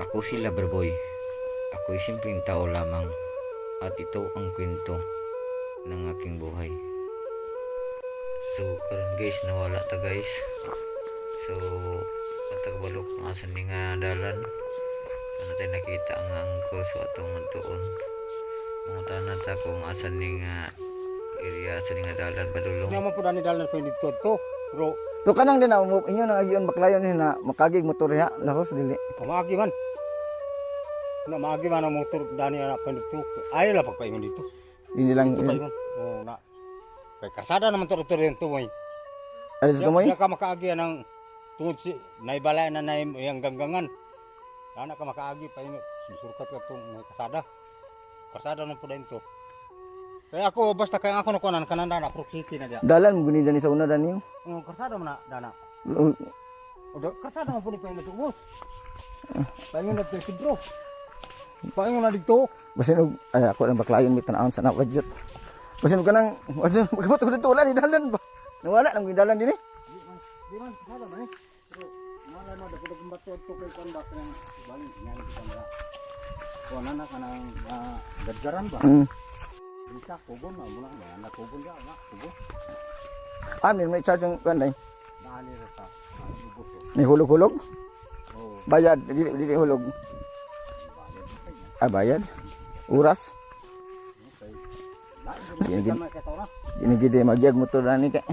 Ako si Loverboy. Ako'y simpleng tao lamang. At ito ang kwento ng aking buhay. So, karon guys, nawala ta guys. So, matagbalok nga sa ni nga dalan. So, natin nakita ang angkol so atong mantuon. Mga na ta kung asan ni nga area sa ni nga dalan padulong. Naman po dani dalan pa dito to. Pero So kanang din na mo inyo nang agion baklayon ni na makagig motor niya lahos dili. pamagi man. Na magi man ang motor dani na dito. Ayaw lang pagpaingon dito. Dili lang. Oh, na. Kay kasada naman to to rin to mo. ali sa kamoy. Diyan ka makaagi ng tungod si naibalay na na yung ganggangan. Dana ka makaagi pa yung susurkat ka itong may kasada. Kasada naman po din to. Kaya ako basta kaya ako nakuha kanan dana proximity na diya. Dalan mo guni dani sa una dani. Oh, kasada mo na dana. Oh, O da kasada mo po ni paingon to. Boss. Paingon na si bro. Paingon na dito. Basin og ay ako lang baklayon mit tanawon sa na budget. Basin og kanang wala magabot ko dito wala ni dalan ba. Nawala nang gini dalan dinhi. Di man, di man eh. Pero wala na dako dako bato to kay kan bak nang bali nyali kita mala. Ko na na kanang ah, gadgaran ba. Mm. Bisa kugon na muna ba na kugon ya na. Amin may charge ang kanday. Naali ra ta. Ubos to. May hulog-hulog. Oh, Bayad dili dili hulog. na. Ah bayad. Uras. Na mo kay tora. Dinigide magyag motor dani kay.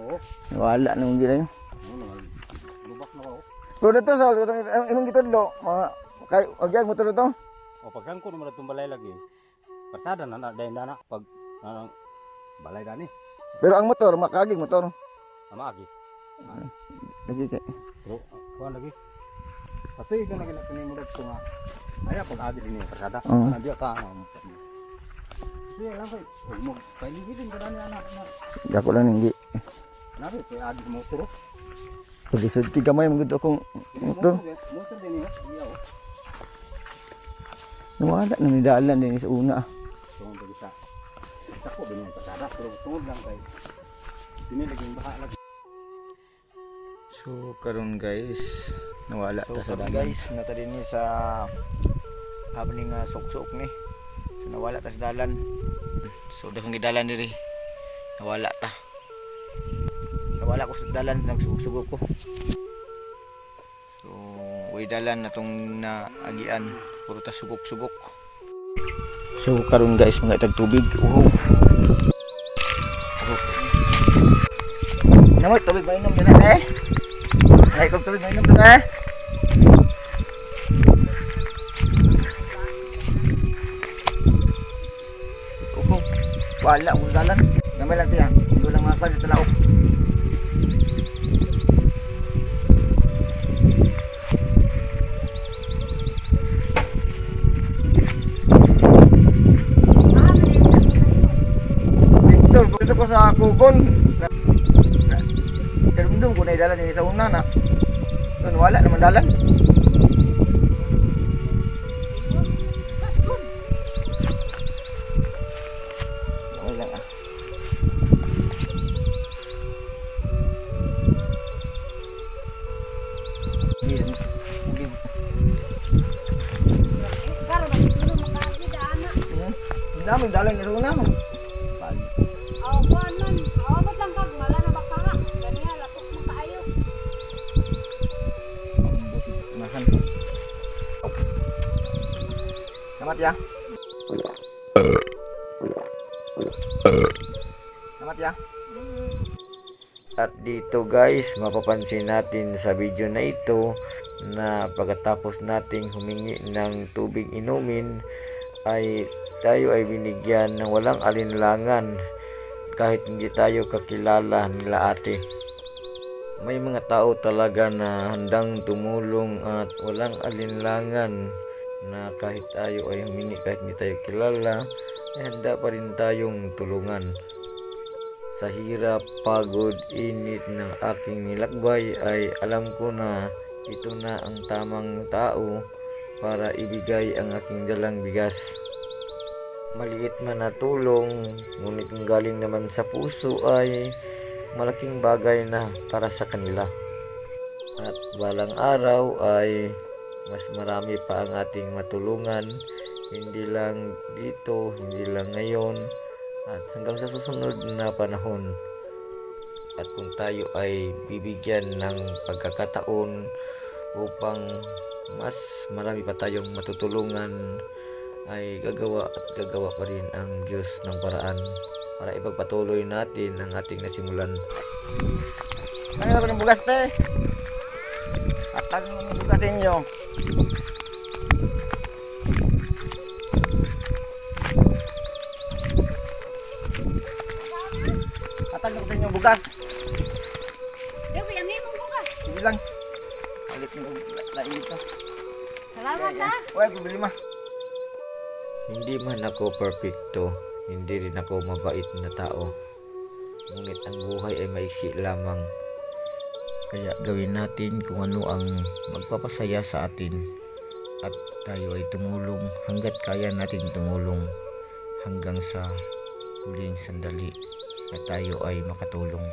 Oo. Wala nang gila yun. Ano na. Lubak na ako. Pero dito sa imong gitudlo mga kay magyag motor to. O pagkan ko naman itong balay lagi. Pasada na na dahil na pag ah, balay dani. Pero ang motor makagig motor. Ama agi. Lagi kay. Bro, kuha lagi. Pati ito lagi na pinimulad ko nga. Ay, pag agi din yung kasada. Oo. Ano diya ka? Sige lang kay. Mo. Paligidin ka dani anak na. Ako lang ninggi. Nabi, kay agi mo turo. Paglisod ti gamay magud akong motor. Motor din yun. Iya. Nawala na ni dalan din sa una. Tungod lagi sa. Ako din yung kasada. Pero tungod lang kay. Pinilaging baka lagi. So, karon guys, nawala So ta sa dalan. guys, nata din ni sa habang nga suksok ni. So nawala ta sa dalan. So, daghang gidalan diri. Nawala ta. Nawala ko sa dalan nagsusugo ko. So, way dalan na tong naagian. Puro ta sugok-sugok. So karon guys mga itag tubig. Uho. Namoy tubig mainom din eh. Ay kog tubig mainom din eh. Uho. Wala dalan. Gamay lang tiya. Ito lang mga dito laok. Dito, sa kugon. Karundong ko na idalan ni sa una na. Doon wala naman dalan. Okay lang ah. Hindi, Selamat ya. Selamat ya. At dito guys, mapapansin natin sa video na ito na pagkatapos nating humingi ng tubig inumin ay tayo ay binigyan ng walang alinlangan kahit hindi tayo kakilala nila ate. May mga tao talaga na handang tumulong at walang alinlangan na kahit tayo ay humingi kahit hindi tayo kilala ay handa pa rin tayong tulungan. Sa hirap, pagod, init ng aking nilakbay ay alam ko na ito na ang tamang tao para ibigay ang aking dalang bigas. Maliit man na tulong, ngunit kung galing naman sa puso ay malaking bagay na para sa kanila. At balang araw ay mas marami pa ang ating matulungan hindi lang dito, hindi lang ngayon at hanggang sa susunod na panahon at kung tayo ay bibigyan ng pagkakataon upang mas marami pa tayong matutulungan ay gagawa at gagawa pa rin ang Diyos ng paraan para ipagpatuloy natin ang ating nasimulan. Ano ako ng bugas te? Atag ng bugas sa Atag ko sa inyo bugas. Dewi, ang imong bukas. Sige lang. Alit mo lainit ka. Salamat ha. Uy, bibili ma. Hindi man ako perfecto, hindi rin ako mabait na tao. Ngunit ang buhay ay maiksi lamang. Kaya gawin natin kung ano ang magpapasaya sa atin. At tayo ay tumulong hanggat kaya natin tumulong hanggang sa huling sandali na tayo ay makatulong.